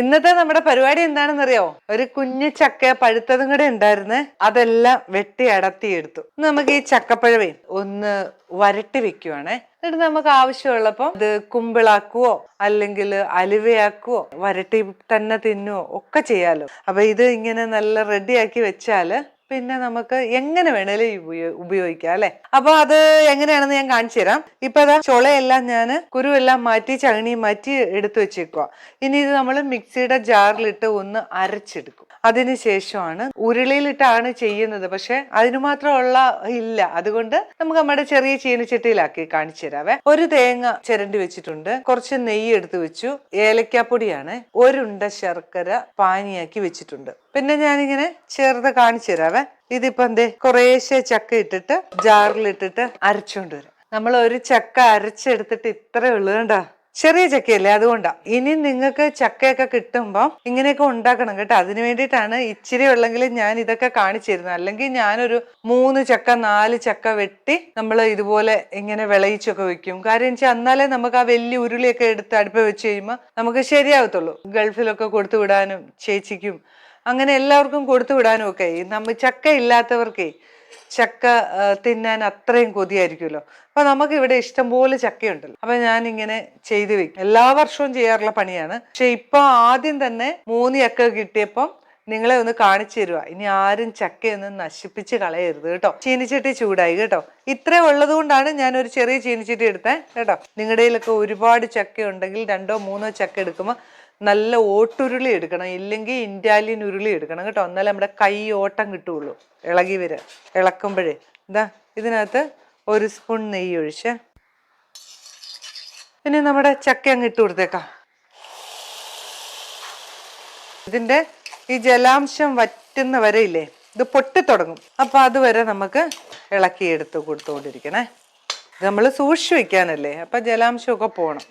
ഇന്നത്തെ നമ്മുടെ പരിപാടി എന്താണെന്നറിയോ? ഒരു കുഞ്ഞു ചക്ക പഴുത്തതും കൂടെ ഉണ്ടായിരുന്നേ അതെല്ലാം വെട്ടി അടത്തിയെടുത്തു. നമുക്ക് ഈ ചക്കപ്പഴവേ ഒന്ന് വരട്ടി വെക്കുവാണേ. എന്നിട്ട് നമുക്ക് ആവശ്യമുള്ളപ്പോൾ ഇത് കുമ്പിളാക്കുവോ അല്ലെങ്കിൽ അലുവയാക്കുവോ വരട്ടി തന്നെ തിന്നുവോ ഒക്കെ ചെയ്യാലോ. അപ്പൊ ഇത് ഇങ്ങനെ നല്ല റെഡിയാക്കി വെച്ചാൽ പിന്നെ നമുക്ക് എങ്ങനെ വേണേലും ഉപയോ- ഉപയോഗിക്കാം അല്ലെ? അപ്പൊ അത് എങ്ങനെയാണെന്ന് ഞാൻ കാണിച്ചു തരാം. ഇപ്പൊ അതാ ചുളയെല്ലാം ഞാൻ കുരുവെല്ലാം മാറ്റി ചകണി മാറ്റി എടുത്തു വെച്ചേക്കുക ഇനി ഇത് നമ്മൾ മിക്സിയുടെ ജാറിലിട്ട് ഒന്ന് അരച്ചെടുക്കും. അതിനുശേഷമാണ് ഉരുളിയിലിട്ടാണ് ചെയ്യുന്നത്. പക്ഷെ അതിനു മാത്രമുള്ള ഇല്ല. അതുകൊണ്ട് നമുക്ക് നമ്മുടെ ചെറിയ ചീനച്ചട്ടിയിലാക്കി കാണിച്ചു തരാവേ. ഒരു തേങ്ങ ചിരണ്ടി വെച്ചിട്ടുണ്ട്. കുറച്ച് നെയ്യ് എടുത്ത് വെച്ചു. ഏലക്കാപ്പൊടിയാണ്. ഒരുണ്ട ശർക്കര പാനിയാക്കി വെച്ചിട്ടുണ്ട്. പിന്നെ ഞാനിങ്ങനെ ചേർത്ത് കാണിച്ചു തരാവേ. ഇതിപ്പോ എന്തേ? കുറേശ്ശെ ചക്ക ഇട്ടിട്ട് ജാറിലിട്ടിട്ട് അരച്ചുകൊണ്ട് വരാം. നമ്മൾ ഒരു ചക്ക അരച്ചെടുത്തിട്ട് ഇത്രേ ഉള്ളൂ കണ്ടോ? ചെറിയ ചക്കയല്ലേ? അതുകൊണ്ടാ. ഇനി നിങ്ങൾക്ക് ചക്കയൊക്കെ കിട്ടുമ്പോൾ ഇങ്ങനെയൊക്കെ ഉണ്ടാക്കണം കേട്ടോ. അതിനു വേണ്ടിയിട്ടാണ് ഇച്ചിരി ഉള്ളെങ്കിൽ ഞാൻ ഇതൊക്കെ കാണിച്ചു തരുന്നത് അല്ലെങ്കിൽ ഞാനൊരു മൂന്ന് ചക്ക നാല് ചക്ക വെട്ടി നമ്മൾ ഇതുപോലെ ഇങ്ങനെ വിളയിച്ചൊക്കെ വെക്കും. കാര്യം വെച്ചാൽ എന്നാലേ നമുക്ക് ആ വലിയ ഉരുളിയൊക്കെ എടുത്ത് അടുപ്പ് വെച്ച് കഴിയുമ്പോൾ നമുക്ക് ശരിയാവത്തുള്ളൂ. ഗൾഫിലൊക്കെ കൊടുത്തു വിടാനും ചേച്ചിക്കും അങ്ങനെ എല്ലാവർക്കും കൊടുത്തു വിടാനും ഒക്കെ. നമ്മൾ നമ്മ ചക്ക ഇല്ലാത്തവർക്കേ ചക്ക തിന്നാൻ അത്രയും കൊതിയായിരിക്കുമല്ലോ. അപ്പൊ നമുക്ക് ഇവിടെ ഇഷ്ടംപോലെ ചക്കയുണ്ടല്ലോ. അപ്പൊ ഞാൻ ഇങ്ങനെ ചെയ്തു വെക്കും. എല്ലാ വർഷവും ചെയ്യാറുള്ള പണിയാണ്. പക്ഷെ ഇപ്പൊ ആദ്യം തന്നെ മൂന്ന് ചക്ക കിട്ടിയപ്പം നിങ്ങളെ ഒന്ന് കാണിച്ചു തരുക ഇനി ആരും ചക്കയൊന്നും നശിപ്പിച്ച് കളയരുത് കേട്ടോ. ചീനിച്ചട്ടി ചൂടായി കേട്ടോ. ഇത്രേ ഉള്ളത് കൊണ്ടാണ് ഞാൻ ഒരു ചെറിയ ചീനിച്ചട്ടി എടുത്തേ കേട്ടോ. നിങ്ങളുടെ ഒരുപാട് ചക്ക ഉണ്ടെങ്കിൽ രണ്ടോ മൂന്നോ ചക്ക എടുക്കുമ്പോൾ നല്ല ഓട്ടുരുളി എടുക്കണം ഇല്ലെങ്കിൽ ഇൻഡാലിയൻ ഉരുളി എടുക്കണം കേട്ടോ. എന്നാലേ നമ്മുടെ കൈ ഓട്ടം കിട്ടുള്ളൂ. ഇളകി വരാൻ ഇളക്കുമ്പോഴേ. എന്താ ഇതിനകത്ത് ഒരു സ്പൂൺ നെയ്യ് ഒഴിച്ച്. പിന്നെ നമ്മുടെ ചക്ക അങ്ങ് ഇട്ട് കൊടുത്തേക്കാം. ഇതിന്റെ ഈ ജലാംശം വറ്റുന്ന വരെ ഇല്ലേ ഇത് പൊട്ടിത്തുടങ്ങും അപ്പം അതുവരെ നമുക്ക് ഇളക്കി എടുത്ത് കൊടുത്തുകൊണ്ടിരിക്കണേ. നമ്മൾ സൂക്ഷിച്ചു വെക്കാനല്ലേ അപ്പം ജലാംശമൊക്കെ പോണം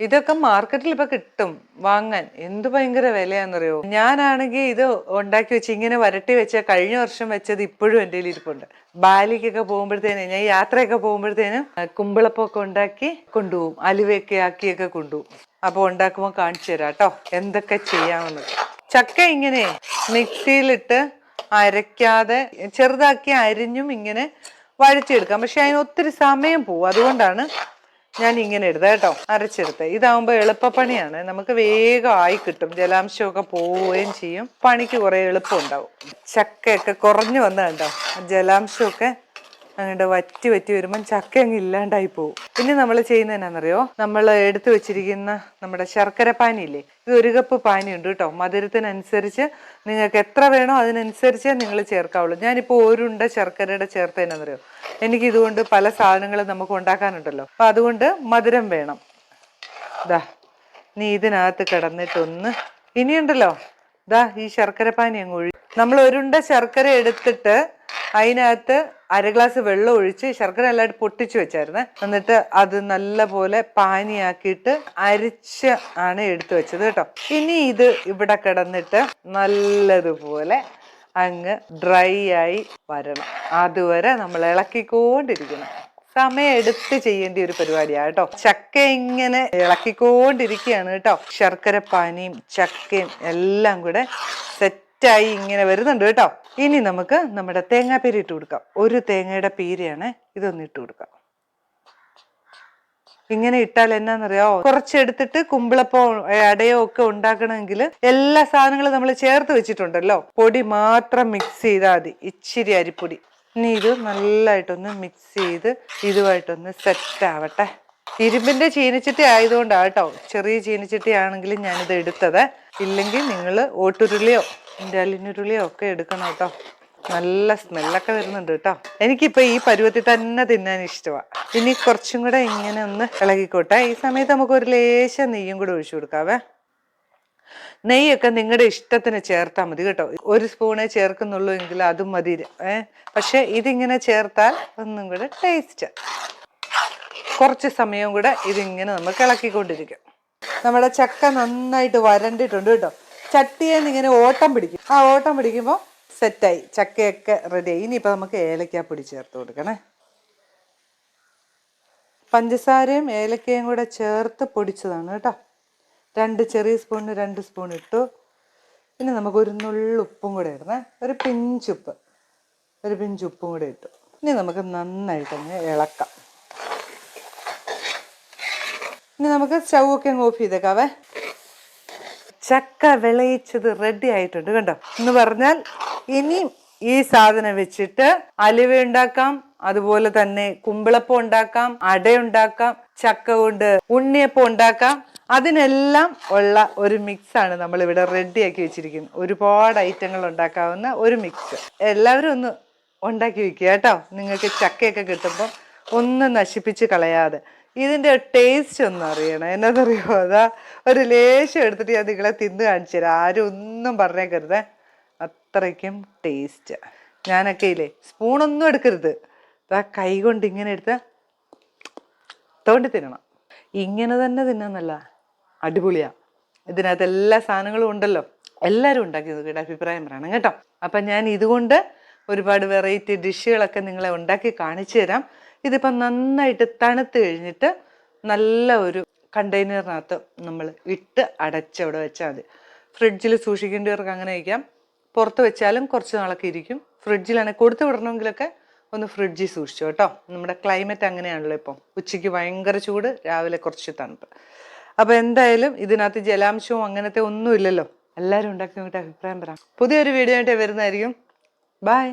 ഇതൊക്കെ മാർക്കറ്റിൽ ഇപ്പൊ കിട്ടും. വാങ്ങാൻ. എന്ത് ഭയങ്കര വിലയാണെന്നറിയോ? ഞാനാണെങ്കിൽ ഇത് ഉണ്ടാക്കി വെച്ച് ഇങ്ങനെ വരട്ടി വെച്ച കഴിഞ്ഞ വർഷം വെച്ചത് ഇപ്പോഴും എന്റെ കയ്യിൽ ഇരിപ്പുണ്ട്. ബാലിക്കൊക്കെ പോകുമ്പോഴത്തേനും ഞാൻ യാത്രയൊക്കെ പോകുമ്പോഴത്തേനും കുമ്പിളപ്പൊക്കെ ഉണ്ടാക്കി കൊണ്ടുപോകും. അലുവയൊക്കെ ആക്കിയൊക്കെ കൊണ്ടുപോകും. അപ്പോൾ ഉണ്ടാക്കുമ്പോൾ കാണിച്ചു തരാം കേട്ടോ. എന്തൊക്കെ ചെയ്യാമെന്ന്. ചക്ക ഇങ്ങനെ മിക്സിയിലിട്ട് അരയ്ക്കാതെ ചെറുതാക്കി അരിഞ്ഞും ഇങ്ങനെ വഴിച്ചെടുക്കാം പക്ഷെ അതിന് ഒത്തിരി സമയം പോവും അതുകൊണ്ടാണ് ഞാൻ ഇങ്ങനെ എടുത്തത് കേട്ടോ അരച്ചെടുത്ത്. ഇതാവുമ്പോൾ എളുപ്പപ്പണിയാണ്. നമുക്ക് വേഗം ആയി കിട്ടും. ജലാംശമൊക്കെ പോവുകയും ചെയ്യും. പണിക്ക് കുറേ എളുപ്പം ഉണ്ടാവും ചക്കയൊക്കെ കുറഞ്ഞു വന്നതുണ്ടോ ജലാംശമൊക്കെ അങ്ങോട്ട് വറ്റി വറ്റി വരുമ്പം ചക്ക അങ്ങ് ഇല്ലാണ്ടായി പോകും പിന്നെ നമ്മൾ ചെയ്യുന്നത് എന്നാണെന്നറിയോ നമ്മൾ എടുത്തു വെച്ചിരിക്കുന്ന നമ്മുടെ ശർക്കര പാനിയില്ലേ? ഇത് ഒരു കപ്പ് പാനി ഉണ്ട് കേട്ടോ. മധുരത്തിനനുസരിച്ച് നിങ്ങൾക്ക് എത്ര വേണോ അതിനനുസരിച്ച് നിങ്ങൾ ചേർക്കാവുള്ളൂ. ഞാനിപ്പോൾ ഒരുണ്ട ശർക്കരയുടെ ചേർത്ത് എന്നാന്നറിയോ? എനിക്ക് ഇതുകൊണ്ട് പല സാധനങ്ങളും നമുക്ക് ഉണ്ടാക്കാനുണ്ടല്ലോ. അപ്പം അതുകൊണ്ട് മധുരം വേണം. ദാ നീ ഇതിനകത്ത് കിടന്നിട്ടൊന്ന് ഇനിയുണ്ടല്ലോ. ദാ ഈ ശർക്കര പാനി അങ്ങ് ഒഴി നമ്മൾ ഒരുണ്ട ശർക്കര എടുത്തിട്ട് അതിനകത്ത് അര ഗ്ലാസ് വെള്ളം ഒഴിച്ച് ശർക്കര എല്ലായിട്ട് പൊട്ടിച്ചു വെച്ചായിരുന്നേ. എന്നിട്ട് അത് നല്ലപോലെ പാനിയാക്കിയിട്ട് അരിച്ച് ആണ് എടുത്തു വെച്ചത് കേട്ടോ. ഇനി ഇത് ഇവിടെ കിടന്നിട്ട് നല്ലതുപോലെ അങ്ങ് ഡ്രൈ ആയി വരണം. അതുവരെ നമ്മൾ ഇളക്കിക്കൊണ്ടിരിക്കണം. സമയം എടുത്ത് ചെയ്യേണ്ട ഒരു പരിപാടിയാണ് കേട്ടോ. ചക്ക ഇങ്ങനെ ഇളക്കിക്കൊണ്ടിരിക്കുകയാണ് കേട്ടോ. ശർക്കര പാനിയും ചക്കയും എല്ലാം കൂടെ സെറ്റായി ഇങ്ങനെ വരുന്നുണ്ട് കേട്ടോ. ഇനി നമുക്ക് നമ്മുടെ തേങ്ങാപ്പീര ഇട്ട് കൊടുക്കാം. ഒരു തേങ്ങയുടെ പീരയാണ് ഇതൊന്ന് ഇട്ട് കൊടുക്കാം. ഇങ്ങനെ ഇട്ടാൽ എന്നാന്നറിയോ? കുറച്ചെടുത്തിട്ട് കുമ്പിളപ്പോ അടയോ ഒക്കെ ഉണ്ടാക്കണമെങ്കിൽ എല്ലാ സാധനങ്ങളും നമ്മൾ ചേർത്ത് വെച്ചിട്ടുണ്ടല്ലോ. പൊടി മാത്രം മിക്സ് ചെയ്താൽ മതി. ഇച്ചിരി അരിപ്പൊടി. ഇനി ഇത് നല്ലതായിട്ടൊന്ന് മിക്സ് ചെയ്ത് ഇതുമായിട്ടൊന്ന് സെറ്റ് ആവട്ടെ. ഇരുമ്പിന്റെ ചീനിച്ചിട്ടി ആയതുകൊണ്ടാണ് കേട്ടോ ചെറിയ ചീനിച്ചിട്ടി ആണെങ്കിലും ഞാനിത് എടുത്തത്. ഇല്ലെങ്കിൽ നിങ്ങൾ ഓട്ടുരുളിയോ ഇൻഡാലിനുരുളിയോ ഒക്കെ എടുക്കണം കേട്ടോ നല്ല സ്മെല്ലൊക്കെ വരുന്നുണ്ട് കേട്ടോ എനിക്കിപ്പോൾ ഈ പരുവത്തിൽ തന്നെ തിന്നാൻ ഇഷ്ടമാണ് ഇനി കുറച്ചും കൂടെ ഇങ്ങനെ ഒന്ന് ഇളകിക്കോട്ടെ. ഈ സമയത്ത് നമുക്ക് ഒരു ലേശം നെയ്യും കൂടെ ഒഴിച്ചു കൊടുക്കാവേ. നെയ്യൊക്കെ നിങ്ങളുടെ ഇഷ്ടത്തിന് ചേർത്താൽ മതി കേട്ടോ. ഒരു സ്പൂണേ ചേർക്കുന്നുള്ളൂ എങ്കിൽ അതും മതി. ഏ? പക്ഷെ ഇതിങ്ങനെ ചേർത്താൽ ഒന്നും കൂടെ ടേസ്റ്റ്. കുറച്ച് സമയവും കൂടെ ഇതിങ്ങനെ നമുക്ക് ഇളക്കിക്കൊണ്ടിരിക്കും നമ്മുടെ ചക്ക നന്നായിട്ട് വരണ്ടിട്ടുണ്ട് കേട്ടോ. ചട്ടിയിൽ ഇങ്ങനെ ഓട്ടം പിടിക്കും. ആ ഓട്ടം പിടിക്കുമ്പോൾ സെറ്റായി. ചക്കയൊക്കെ റെഡിയായി ഇനിയിപ്പോൾ നമുക്ക് ഏലക്കാപ്പൊടി ചേർത്ത് കൊടുക്കണേ. പഞ്ചസാരയും ഏലക്കയും കൂടെ ചേർത്ത് പൊടിച്ചതാണ് കേട്ടോ. രണ്ട് ചെറിയ സ്പൂണിന് രണ്ട് സ്പൂൺ ഇട്ടു. പിന്നെ നമുക്ക് ഒരു നുള്ളു ഉപ്പും കൂടെ ഇടണേ. ഒരു പിഞ്ചുപ്പ് ഒരു പിഞ്ച് ഉപ്പും കൂടെ ഇട്ടു. ഇനി നമുക്ക് നന്നായിട്ട് അങ്ങ് ഇളക്കാം. ഇനി നമുക്ക് സ്റ്റൗ ഒക്കെ അങ്ങ് ഓഫ് ചെയ്തേക്കാവേ. ചക്ക വിളയിച്ചത് റെഡി ആയിട്ടുണ്ട് കണ്ടോ? എന്ന് പറഞ്ഞാൽ ഇനിയും ഈ സാധനം വെച്ചിട്ട് അലുവ ഉണ്ടാക്കാം. അതുപോലെ തന്നെ കുമ്പിളപ്പം ഉണ്ടാക്കാം അട ഉണ്ടാക്കാം ചക്ക കൊണ്ട് ഉണ്ണിയപ്പം ഉണ്ടാക്കാം. അതിനെല്ലാം ഉള്ള ഒരു മിക്സാണ് നമ്മൾ ഇവിടെ റെഡിയാക്കി വെച്ചിരിക്കുന്നത്. ഒരുപാട് ഐറ്റങ്ങൾ ഉണ്ടാക്കാവുന്ന ഒരു മിക്സ് എല്ലാവരും ഒന്ന് ഉണ്ടാക്കി വെക്കുക കേട്ടോ. നിങ്ങൾക്ക് ചക്കയൊക്കെ കിട്ടുമ്പോൾ ഒന്ന് നശിപ്പിച്ച് കളയാതെ. ഇതിന്റെ ടേസ്റ്റ് ഒന്ന് അറിയണം. എന്നതറിയോ അതാ ഒരു ലേശം എടുത്തിട്ട് ഞാൻ നിങ്ങളെ തിന്ന് കാണിച്ചു തരാം. ആരും ഒന്നും പറഞ്ഞേക്കരുത്. അത്രയ്ക്കും ടേസ്റ്റ് ഞാനൊക്കെ ഇല്ലേ? സ്പൂണൊന്നും എടുക്കരുത്. ആ കൈ കൊണ്ട് ഇങ്ങനെ എടുത്ത് തോണ്ടി തിന്നണം. ഇങ്ങനെ തന്നെ തിന്നാന്നല്ല അടിപൊളിയാ. ഇതിനകത്ത് എല്ലാ സാധനങ്ങളും ഉണ്ടല്ലോ. എല്ലാവരും ഉണ്ടാക്കി നോക്കിയിട്ട് അഭിപ്രായം പറയണം കേട്ടോ. അപ്പം ഞാൻ ഇതുകൊണ്ട് ഒരുപാട് വെറൈറ്റി ഡിഷുകളൊക്കെ നിങ്ങളെ ഉണ്ടാക്കി കാണിച്ചു തരാം. ഇതിപ്പം നന്നായിട്ട് തണുത്ത് കഴിഞ്ഞിട്ട് നല്ല ഒരു കണ്ടെയ്നറിനകത്ത് നമ്മൾ ഇട്ട് അടച്ച് അവിടെ വെച്ചാൽ മതി. ഫ്രിഡ്ജിൽ സൂക്ഷിക്കേണ്ടവർക്ക് അങ്ങനെ വയ്ക്കാം. പുറത്ത് വെച്ചാലും കുറച്ച് നാളൊക്കെ ഇരിക്കും. ഫ്രിഡ്ജിലാണെങ്കിൽ കൊടുത്തു വിടണമെങ്കിലൊക്കെ ഒന്ന് ഫ്രിഡ്ജിൽ സൂക്ഷിച്ചു കേട്ടോ. നമ്മുടെ ക്ലൈമറ്റ് അങ്ങനെയാണല്ലോ ഇപ്പം. ഉച്ചയ്ക്ക് ഭയങ്കര ചൂട് രാവിലെ കുറച്ച് തണുപ്പ്. അപ്പോൾ എന്തായാലും ഇതിനകത്ത് ജലാംശവും അങ്ങനത്തെ ഒന്നും ഇല്ലല്ലോ എല്ലാവരും ഉണ്ടാക്കി നോക്കിയിട്ട് അഭിപ്രായം പറയാം പുതിയൊരു വീഡിയോ ആയിട്ട് വരുന്നതായിരിക്കും. ബൈ